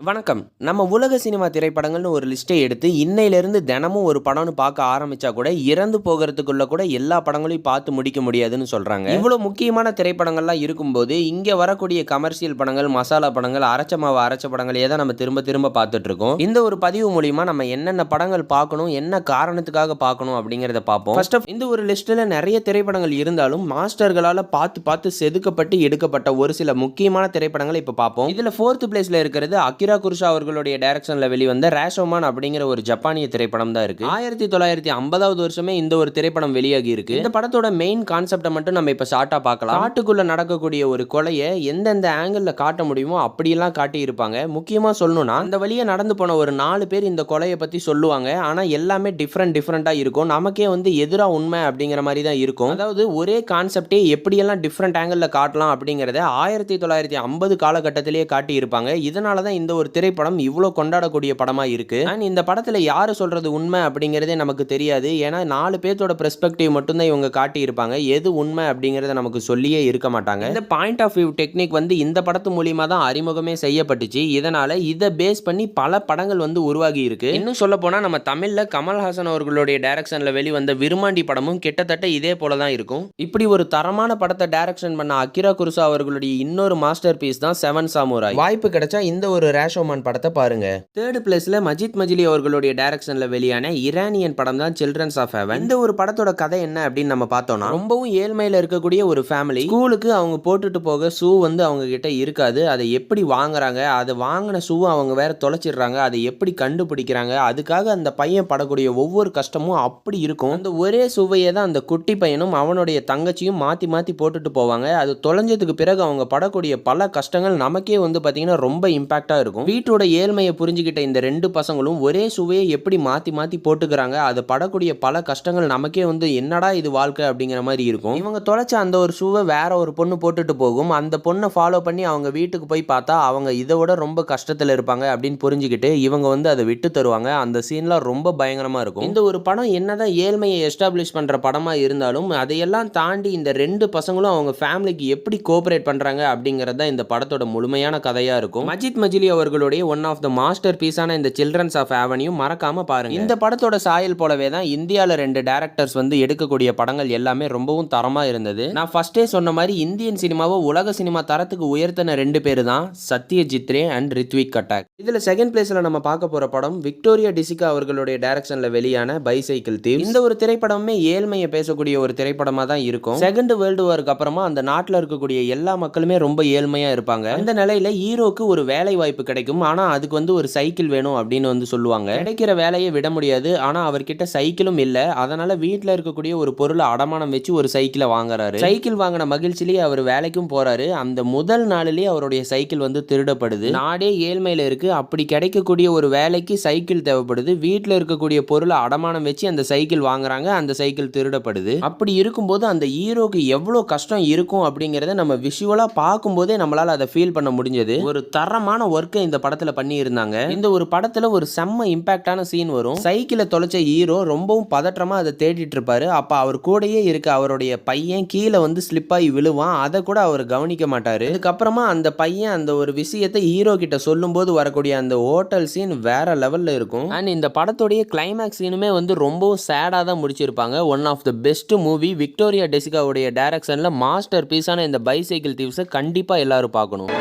வணக்கம். நம்ம உலக சினிமா திரைப்படங்கள்னு ஒரு லிஸ்ட்டை எடுத்து இன்னையிலேருந்து தினமும் ஒரு படம்னு பார்க்க ஆரம்பித்தா கூட இறந்து போகிறதுக்குள்ள கூட எல்லா படங்களையும் பார்த்து முடிக்க முடியாதுன்னு சொல்கிறாங்க இவ்வளோ முக்கியமான திரைப்படங்கள்லாம் இருக்கும்போது இங்கே வரக்கூடிய கமர்ஷியல் படங்கள் மசாலா படங்கள் அரைச்ச மாவு அரைச்ச படங்களையே தான் நம்ம திரும்ப திரும்ப பார்த்துட்டு இருக்கோம். இந்த ஒரு பதிவு மூலிமா நம்ம என்னென்ன படங்கள் பார்க்கணும் என்ன காரணத்துக்காக பார்க்கணும் அப்படிங்கிறத பார்ப்போம். ஃபர்ஸ்ட் ஆஃப் இந்த ஒரு லிஸ்ட்டில் நிறைய திரைப்படங்கள் இருந்தாலும் மாஸ்டர்களால் பார்த்து பார்த்து செதுக்கப்பட்டு எடுக்கப்பட்ட ஒரு சில முக்கியமான திரைப்படங்களை இப்போ பார்ப்போம். இதில் ஃபோர்த் பிளேஸில் இருக்கிறது அகிரா குருஷா அவர்களுடைய டைரக்ஷனில் வெளிவந்த ரேஷோமான் அப்படிங்கிற ஒரு ஜப்பானிய திரைப்படம் தான் இருக்கு. ஆயிரத்தி தொள்ளாயிரத்தி ஐம்பதாவது வருஷமே இந்த ஒரு திரைப்படம் வெளியாகி இருக்கு. இந்த படத்தோட மெயின் கான்செப்டை மட்டும் நம்ம இப்போ ஷார்ட்டாக பார்க்கலாம். காட்டுக்குள்ள நடக்கக்கூடிய ஒரு கொலையை எந்தெந்த ஆங்கிளில் காட்ட முடியுமோ அப்படியெல்லாம் காட்டியிருப்பாங்க முக்கியமாக சொல்லணும்னா அந்த வழியை நடந்து போன ஒரு நாலு பேர் இந்த கொலையை பற்றி சொல்லுவாங்க. ஆனால் எல்லாமே டிஃப்ரெண்ட் டிஃப்ரெண்ட்டாக இருக்கும். நமக்கே வந்து எதிராக உண்மை அப்படிங்கிற மாதிரி தான் இருக்கும். அதாவது ஒரே கான்செப்டே எப்படியெல்லாம் டிஃப்ரெண்ட் ஆங்கிளில் காட்டலாம் அப்படிங்கிறத ஆயிரத்தி தொள்ளாயிரத்தி ஐம்பது காலகட்டத்திலேயே காட்டியிருப்பாங்க. இதனால தான் இந்த ஒரு திரைப்படம் இவ்வளோ கொண்டாடக்கூடிய படமாக இருக்குது அண்ட் இந்த படத்தில் யார் சொல்கிறது உண்மை அப்படிங்கிறதே நமக்கு தெரியாது. ஏன்னா நாலு பேர்த்தோட பெர்ஸ்பெக்டிவ் மட்டும்தான் இவங்க காட்டியிருப்பாங்க. எது உண்மை அப்படிங்கிறத நமக்கு சொல்லியே இருக்க மாட்டாங்க. இந்த பாயிண்ட் ஆஃப் வியூ டெக்னிக் வந்து இந்த படத்து மூலியமாக தான் அறிமுகமே செய்யப்பட்டுச்சு. இதனால் இதை பேஸ் பண்ணி பல படங்கள் வந்து உருவாகி இருக்கு. இன்னும் சொல்ல போனால் நம்ம தமிழில் கமல்ஹாசன் அவர்களுடைய டைரக்ஷனில் வெளிவந்த விருமாண்டி படமும் கிட்டத்தட்ட இதே போல தான் இருக்கும். இப்படி ஒரு தரமான படத்தை டைரக்ஷன் பண்ண அக்கிரா குருசா அவர்களுடைய இன்னொரு மாஸ்டர் பீஸ் தான் செவன் சாமுராய். வாய்ப்பு கிடைச்சா இந்த ஒரு ரேஷோமான் படத்தை பாருங்க. தேர்ட் பிளேஸ்ல மஜித் மஜிலி அவர்களுடைய டைரக்ஷன்ல வெளியான இரானியன் படம் தான் சில்ட்ரன்ஸ் ஆஃப் ஹெவன் இந்த ஒரு படத்தோட கதை என்ன அப்படின்னு நம்ம பார்த்தோம்னா ரொம்பவும் ஏழ்மையில இருக்கக்கூடிய ஒரு ஃபேமிலி ஸ்கூலுக்கு அவங்க போட்டுட்டு போக ஷூ வந்து அவங்க கிட்ட இருக்காது. அதை எப்படி வாங்குறாங்க அதை வாங்கின ஷூ அவங்க வேற தொலைச்சிடுறாங்க அதை எப்படி கண்டுபிடிக்கிறாங்க அதுக்காக அந்த பையன் படக்கூடிய ஒவ்வொரு கஷ்டமும் அப்படி இருக்கும். அந்த ஒரே சுவையை தான் அந்த குட்டி பையனும் அவனுடைய தங்கச்சியும் மாற்றி மாற்றி போட்டுட்டு போவாங்க. அது தொலைஞ்சதுக்கு பிறகு அவங்க படக்கூடிய பல கஷ்டங்கள் நமக்கே வந்து பார்த்திங்கன்னா ரொம்ப இம்பாக்டாக இருக்கும். வீட்டோட ஏழ்மையை புரிஞ்சுக்கிட்ட இந்த ரெண்டு பசங்களும் ஒரே சுவையை எப்படி மாற்றி மாற்றி போட்டுக்கிறாங்க அது படக்கூடிய பல கஷ்டங்கள் நமக்கே வந்து என்னடா இது வாழ்க்கை அப்படிங்கிற மாதிரி இருக்கும். இவங்க தொலைச்ச அந்த ஒரு ஷூவை வேற ஒரு பொண்ணு போட்டுட்டு போகும். அந்த பொண்ணை ஃபாலோ பண்ணி அவங்க வீட்டுக்கு போய் பார்த்தா அவங்க இதை விட ரொம்ப கஷ்டத்தில் இருப்பாங்க அப்படின்னு புரிஞ்சுக்கிட்டு இவங்க வந்து அதை விட்டு தருவாங்க. அந்த சீன்லாம் ரொம்ப பயங்கரமாக இருக்கும். இந்த ஒரு படம் என்னதான் ஏழ்மையை எஸ்டாப்ளிஷ் பண்ணுற படமாக இருந்தாலும் அதையெல்லாம் தாண்டி இந்த ரெண்டு பசங்களும் அவங்க ஃபேமிலிக்கு எப்படி கோஆபரேட் பண்ணுறாங்க அப்படிங்கிறது தான் இந்த படத்தோட முழுமையான கதையாக இருக்கும். மஜித் மஜிலி அவர்களுடைய ஒன் ஆஃப் த மாஸ்டர் பீஸான இந்த சில்ட்ரன்ஸ் ஆஃப் ஆவன்யூ மறக்காம பாருங்க. இந்த படத்தோட சாயல் போலவே தான் இந்தியாவில் ரெண்டு டேரக்டர்ஸ் வந்து எடுக்கக்கூடிய படங்கள் எல்லாமே ரொம்பவும் தரமாக இருந்தது. நான் ஃபர்ஸ்டே சொன்ன மாதிரி இந்தியன் சினிமாவை உலக சினிமா தரத்துக்கு உயர்த்தின ரெண்டு பேர் தான் சத்யஜித் ரே அண்ட் ரித்விக் கட்டாக் இதில் செகண்ட் பிளேஸில் நம்ம பார்க்க போகிற படம் விக்டோரியா டிசிகா அவர்களுடைய டைரக்ஷனில் வெளியான பைசைக்கிள் தீவ் இந்த ஒரு திரைப்படமே ஏழ்மையை பேசக்கூடிய ஒரு திரைப்படமாக தான் இருக்கும். செகண்ட் வேர்ல்டு வாருக்கு அப்புறமா அந்த நாட்டில் இருக்கக்கூடிய எல்லா மக்களுமே ரொம்ப ஏழ்மையாக இருப்பாங்க. அந்த நிலையில ஹீரோக்கு ஒரு வேலை வாய்ப்பு கிடைக்கும் ஆனால் அதுக்கு வந்து ஒரு சைக்கிள் வேணும் அப்படின்னு வந்து சொல்லுவாங்க. கிடைக்கிற வேலையை விட முடியாது. ஆனால் அவர்கிட்ட சைக்கிளும் இல்லை. அதனால் வீட்டில் இருக்கக்கூடிய ஒரு பொருளை அடமானம் வச்சு ஒரு சைக்கிளை வாங்குறாரு. சைக்கிள் வாங்கின மகிழ்ச்சியிலேயே அவர் வேலைக்கும் போகிறாரு அந்த முதல் நாளிலேயே அவருடைய சைக்கிள் வந்து திருடப்படுது. நாடே ஏழ்மையில் இருக்கு. அப்படி கிடைக்கக்கூடிய ஒரு வேலைக்கு சைக்கிள் தேவைப்படுது. வீட்டில் இருக்கக்கூடிய பொருளை அடமானம் வச்சு அந்த சைக்கிள் வாங்குறாங்க. அந்த சைக்கிள் திருடப்படுது. அப்படி இருக்கும்போது அந்த ஹீரோக்கு எவ்வளோ கஷ்டம் இருக்கும் அப்படிங்கிறத நம்ம விஷுவலாக பார்க்கும்போதே நம்மளால அதை ஃபீல் பண்ண முடிஞ்சது. ஒரு தரமான ஒர்க் ஒர்க்கை இந்த படத்துல பண்ணியிருந்தாங்க. இந்த ஒரு படத்துல ஒரு செம்ம இம்பாக்டான சீன் வரும். சைக்கிளை தொலைச்ச ஹீரோ ரொம்பவும் பதற்றமா அதை தேடிட்டு இருப்பாரு. அப்ப அவர் கூடயே இருக்க அவருடைய பையன் கீழே வந்து ஸ்லிப் ஆகி விழுவான். அதை கூட அவர் கவனிக்க மாட்டாரு. அதுக்கப்புறமா அந்த பையன் அந்த ஒரு விஷயத்தை ஹீரோ கிட்ட சொல்லும்போது வரக்கூடிய அந்த ஹோட்டல் சீன் வேற லெவல்ல இருக்கும். அண்ட் இந்த படத்துடைய கிளைமேக்ஸ் சீனுமே வந்து ரொம்பவும் சேடாக தான் முடிச்சிருப்பாங்க. One of the best movie Vittorio டெசிகாவுடைய டைரக்ஷன்ல மாஸ்டர் பீஸான இந்த பைசைக்கிள் தீவ்ஸை கண்டிப்பா எல்லாரும் பார்க்கணும்.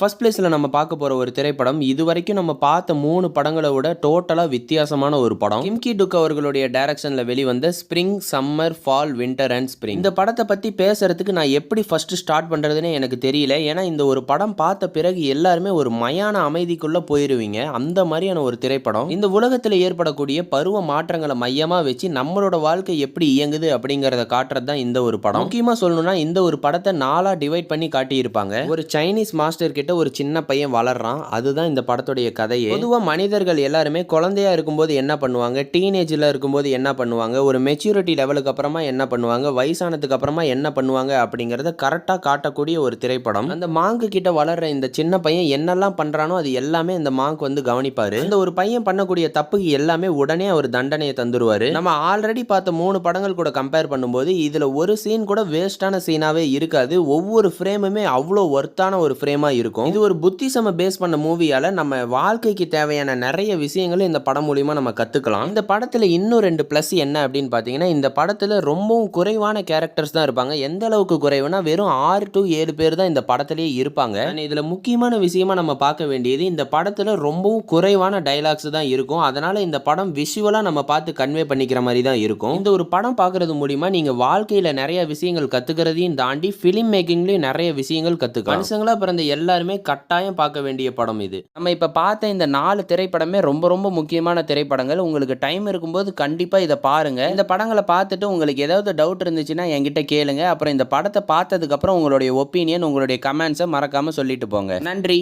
ஃபர்ஸ்ட் பிளேஸில் நம்ம பார்க்க போகிற ஒரு திரைப்படம் இது வரைக்கும் நம்ம பார்த்த மூணு படங்களை விட டோட்டலாக வித்தியாசமான ஒரு படம். கிம்கி டுக் அவர்களுடைய டைரக்ஷனில் வெளிவந்த spring summer fall winter and spring இந்த படத்தை பற்றி பேசுறதுக்கு நான் எப்படி ஃபர்ஸ்ட் ஸ்டார்ட் பண்ணுறதுன்னு எனக்கு தெரியல. ஏன்னா இந்த ஒரு படம் பார்த்த பிறகு எல்லாருமே ஒரு மயான அமைதிக்குள்ளே போயிடுவீங்க அந்த மாதிரியான ஒரு திரைப்படம். இந்த உலகத்தில் ஏற்படக்கூடிய பருவ மாற்றங்களை மையமாக வச்சு நம்மளோட வாழ்க்கை எப்படி இயங்குது அப்படிங்கிறத காட்டுறது தான் இந்த ஒரு படம். முக்கியமாக சொல்லணும்னா இந்த ஒரு படத்தை நாலாக டிவைட் பண்ணி காட்டியிருப்பாங்க. ஒரு சைனீஸ் மாஸ்டர் கிட்ட கிட்ட ஒரு சின்ன பையன் வளர்றான். அதுதான் இந்த படத்துடைய கதையே. பொதுவாக மனிதர்கள் எல்லாருமே குழந்தையா இருக்கும்போது என்ன பண்ணுவாங்க? டீனேஜில் இருக்கும்போது என்ன பண்ணுவாங்க? ஒரு மெச்சூரிட்டி லெவலுக்கு அப்புறமா என்ன பண்ணுவாங்க? வயசானதுக்கு அப்புறமா என்ன பண்ணுவாங்க? அப்படிங்கிறத கரெக்டாக காட்டக்கூடிய ஒரு திரைப்படம். அந்த மாங்கு கிட்ட வளர்ற இந்த சின்ன பையன் என்னெல்லாம் பண்ணுறானோ அது எல்லாமே இந்த மாங்க் வந்து கவனிப்பார். இந்த ஒரு பையன் பண்ணக்கூடிய தப்புக்கு எல்லாமே உடனே அவர் தண்டனையை தந்துருவார். நம்ம ஆல்ரெடி பார்த்த மூணு படங்கள் கூட கம்பேர் பண்ணும்போது இதில் ஒரு சீன் கூட வேஸ்டான சீனாகவே இருக்காது. ஒவ்வொரு ஃப்ரேமுமே அவ்வளோ ஒர்த்தான ஒரு ஃப்ரேமாக இருக்கும். இது ஒரு புத்திசம பேஸ் பண்ண மூவியால நம்ம வாழ்க்கைக்கு தேவையான நிறைய விஷயங்களை இந்த படம் மூலியமா நம்ம கத்துக்கலாம். இந்த படத்துல இன்னும் ரெண்டு ப்ளஸ் என்ன அப்படின்னு பார்த்தீங்கன்னா இந்த படத்துல ரொம்பவும் குறைவான கேரக்டர்ஸ் தான் இருப்பாங்க. எந்த அளவுக்கு குறைவுனா வெறும் ஆறு டு ஏழு பேர் தான் இந்த படத்திலேயே இருப்பாங்க. இதில் இதுல முக்கியமான விஷயமா நம்ம பார்க்க வேண்டியது இந்த படத்துல ரொம்பவும் குறைவான டைலாக்ஸ் தான் இருக்கும். அதனால இந்த படம் விஷுவலா நம்ம பார்த்து கன்வே பண்ணிக்கிற மாதிரி தான் இருக்கும். இந்த ஒரு படம் பார்க்கறது மூலியமா நீங்க வாழ்க்கையில நிறைய விஷயங்கள் கத்துக்கிறதையும் தாண்டி ஃபிலிம் மேக்கிங்லயும் நிறைய விஷயங்கள் கத்துக்கலாம். மனுஷங்களா பிறந்த எல்லாருமே கட்டாயம் பார்க்க வேண்டிய படம் இது. நம்ம இப்போ பார்த்த இந்த நாலு திரைப்படமே ரொம்ப ரொம்ப முக்கியமான திரைப்படங்கள். உங்களுக்கு டைம் இருக்கும்போது கண்டிப்பாக இதை பாருங்க. இந்த படங்களை பார்த்துட்டு உங்களுக்கு ஏதாவது டவுட் இருந்துச்சுன்னா என்கிட்ட கேளுங்க. அப்புறம் இந்த படத்தை பார்த்ததுக்கப்புறம் உங்களுடைய ஒப்பீனியன் உங்களுடைய கமெண்ட்ஸை மறக்காமல் சொல்லிட்டு போங்க. நன்றி.